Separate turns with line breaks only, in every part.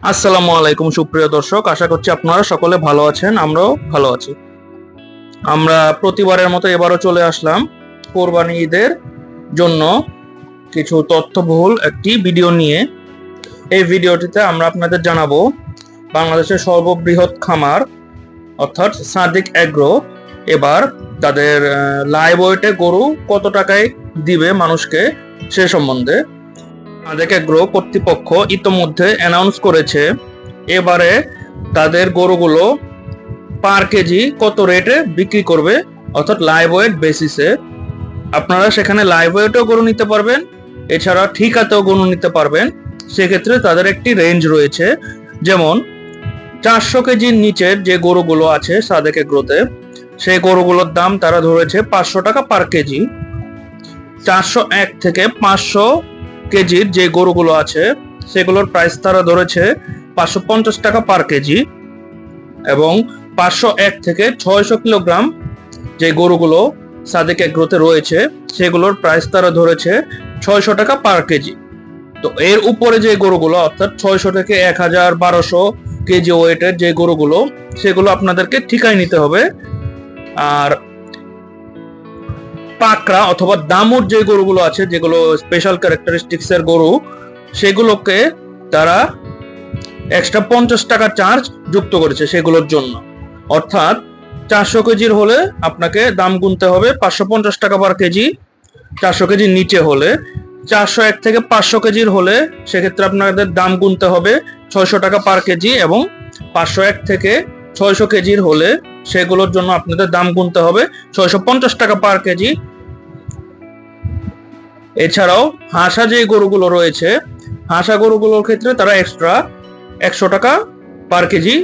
আসসালামু আলাইকুম, সুপ্রিয় দর্শক। আশা করছি আপনারা সকলে ভালো আছেন, আমরাও ভালো আছি। আমরা প্রতিবারের মতো এবারও চলে আসলাম কোরবানি ঈদের জন্য কিছু তথ্যবহুল একটি ভিডিও নিয়ে। এই ভিডিওটিতে আমরা আপনাদের জানাব বাংলাদেশের সর্ববৃহৎ খামার, অর্থাৎ সাদিক অ্যাগ্রো। এবার তাদের লাইভ ওয়েটে গরু কত টাকায় দিবে মানুষকে সে সম্বন্ধে সাদেক অ্যাগ্রো কর্তৃপক্ষ ইতোমধ্যে অ্যানাউন্স করেছে। এবারে তাদের গরুগুলো পার কেজি কত রেটে বিক্রি করবে? অর্থাৎ লাইভ ওয়েট বেসিসে আপনারা সেখানে লাইভ ওয়েটও গরু নিতে পারবেন, এছাড়া ঠিকাতেও গরু নিতে পারবেন। সেক্ষেত্রে তাদের একটি রেঞ্জ রয়েছে, যেমন চারশো কেজির নিচের যে গরুগুলো আছে সাদেক এগ্রোতে সেই গরুগুলোর দাম তারা ধরেছে পাঁচশো টাকা পার কেজি। চারশো এক থেকে পাঁচশো কেজির যে গরুগুলো আছে, সেগুলোর প্রাইস তারা ধরেছে পাঁচশো পঞ্চাশ টাকা পার কেজি এবং পাঁচশো এক থেকে ছয়শো কিলোগ্রাম যে গরুগুলো সাদেক এগ্রোতে রয়েছে, সেগুলোর প্রাইস তারা ধরেছে ছয়শো টাকা পার কেজি। তো এর উপরে যে গরুগুলো, অর্থাৎ ছয়শো থেকে এক হাজার বারোশো কেজি ওয়েটের যে গরুগুলো, সেগুলো আপনাদেরকে ঠিকায় নিতে হবে। আর পাকড়া অথবা দামুর যে গরুগুলো আছে, যেগুলো স্পেশাল ক্যারেক্টারিস্টিক্স এর গরু, সেগুলোকে তারা এক্সট্রা পঞ্চাশ টাকা চার্জ যুক্ত করেছে সেগুলোর জন্য। অর্থাৎ চারশো কেজির হলে আপনাকে দাম গুনতে হবে পাঁচশো পঞ্চাশ টাকা পার কেজি, চারশো কেজির নিচে হলে। চারশো এক থেকে পাঁচশো কেজির হলে সেক্ষেত্রে আপনাদের দাম গুনতে হবে ছয়শো টাকা পার কেজি এবং পাঁচশো এক থেকে ছয়শো কেজির হলে সেগুলোর জন্য আপনাদের দাম গুনতে হবে ছয়শো পঞ্চাশ টাকা পার কেজি এছাড়াও হাঁসা যে গরুগুলো রয়েছে, হাঁসা গরুগুলোর ক্ষেত্রে তারা এক্সট্রা একশো টাকা পার কেজি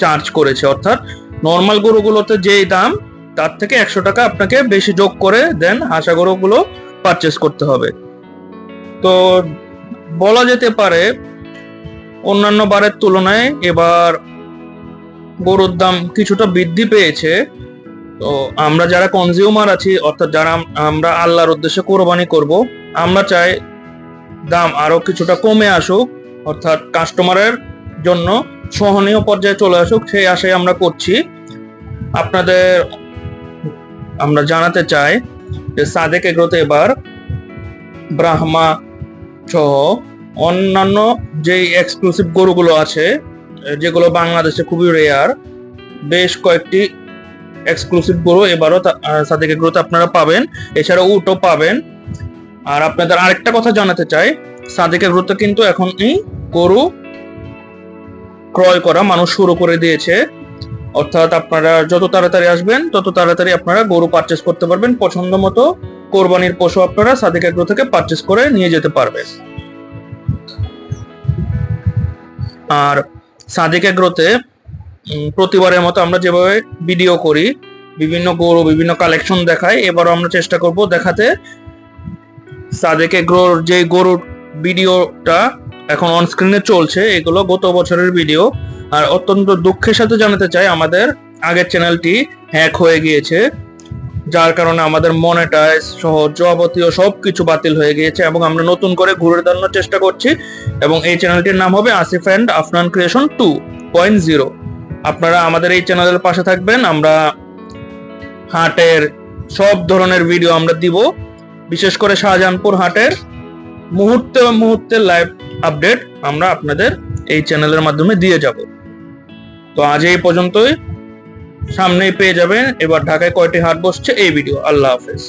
চার্জ করেছে। অর্থাৎ নর্মাল গরুগুলোতে যেই দাম, তার থেকে একশো টাকা আপনাকে বেশি যোগ করে দেন হাঁসা গরুগুলো পারচেস করতে হবে। তো বলা যেতে পারে, অন্যান্য বারের তুলনায় এবার গরুর দাম কিছুটা বৃদ্ধি পেয়েছে। তো আমরা যারা কনজিউমার আছি, অর্থাৎ যারা আমরা আল্লাহর উদ্দেশ্যে কোরবানি করব, আমরা চাই দাম আরও কিছুটা কমে আসুক, অর্থাৎ কাস্টমারের জন্য সহনীয় পর্যায়ে চলে আসুক, সেই আশায় আমরা করছি। আপনাদের, আমরা জানাতে চাই যে সাদেক এগ্রোতে এবার ব্রাহ্মা সহ অন্যান্য যেই এক্সক্লুসিভ গরুগুলো আছে, যেগুলো বাংলাদেশে খুবই রেয়ার বেশ কয়েকটি এক্সক্লুসিভ গরু এবারও সাদেক এগ্রোতে আপনারা পাবেন। এছাড়া উটও পাবেন। আর আপনাদের আরেকটা কথা জানাতে চাই সাদেক এগ্রোতে কিন্তু এখন গরু ক্রয় করা মানুষ শুরু করে দিয়েছে। অর্থাৎ আপনারা যত তাড়াতাড়ি আসবেন, তত তাড়াতাড়ি আপনারা গরু পারচেস করতে পারবেন। পছন্দ মতো কোরবানির পশু আপনারা সাদিক এগ্রো থেকে পারচেস করে নিয়ে যেতে পারবেন। আর সাদিক এগ্রোতে প্রতিবারের মতো আমরা যেভাবে ভিডিও করি, বিভিন্ন গরু বিভিন্ন কালেকশন দেখাই, এবারও আমরা চেষ্টা করব দেখাতে। সাদেকে এগ্রোর যে গরুর ভিডিওটা এখন অন স্ক্রিনে চলছে, এগুলো গত বছরের ভিডিও আর অত্যন্ত দুঃখের সাথে জানাতে চাই, আমাদের আগের চ্যানেলটি হ্যাক হয়ে গিয়েছে, যার কারণে আমাদের মনেটাইজ সহ যাবতীয় সব কিছু বাতিল হয়ে গিয়েছে এবং আমরা নতুন করে ঘুরে দাঁড়ানোর চেষ্টা করছি। এবং এই চ্যানেলটির নাম হবে Asif and Afnan creation two point zero আপনারা আমাদের এই চ্যানেলের পাশে থাকবেন, আমরা হাটের সব ধরনের ভিডিও আমরা দিব। বিশেষ করে শাহজাহানপুর হাটের মুহূর্তে মুহূর্তে লাইভ আপডেট আমরা আপনাদের এই চ্যানেলের মাধ্যমে দিয়ে যাব। তো আজ এই পর্যন্তই। সামনেই পেয়ে যাবেন। এবার ঢাকায় কয়টি হাট বসছে এই ভিডিও আল্লাহ হাফেজ।